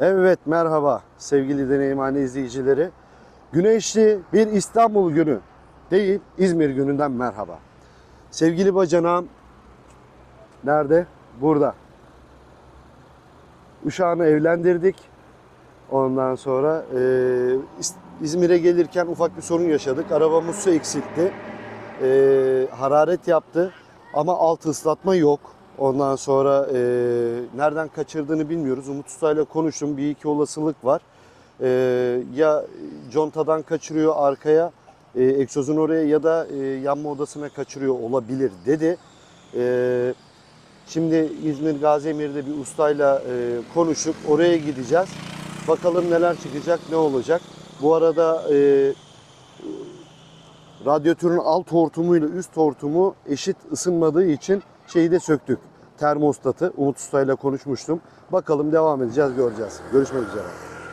Evet merhaba sevgili deneyimhane izleyicileri. Güneşli bir İstanbul günü değil İzmir gününden merhaba. Sevgili bacanağım nerede? Burada. Uşağını evlendirdik. Ondan sonra e, İz- İzmir'e gelirken ufak bir sorun yaşadık. Arabamız su eksiltti. E, hararet yaptı ama alt ıslatma yok. Ondan sonra e, nereden kaçırdığını bilmiyoruz. Umut Usta ile konuştum. Bir iki olasılık var. E, ya contadan kaçırıyor arkaya, e, egzozun oraya ya da e, yanma odasına kaçırıyor olabilir dedi. E, şimdi İzmir Gaziemir'de bir ustayla e, konuşup oraya gideceğiz. Bakalım neler çıkacak, ne olacak. Bu arada e, radyatörün alt hortumuyla üst hortumu eşit ısınmadığı için şeyi de söktük. Termostatı Umut Usta ile konuşmuştum. Bakalım devam edeceğiz, göreceğiz. Görüşmek üzere.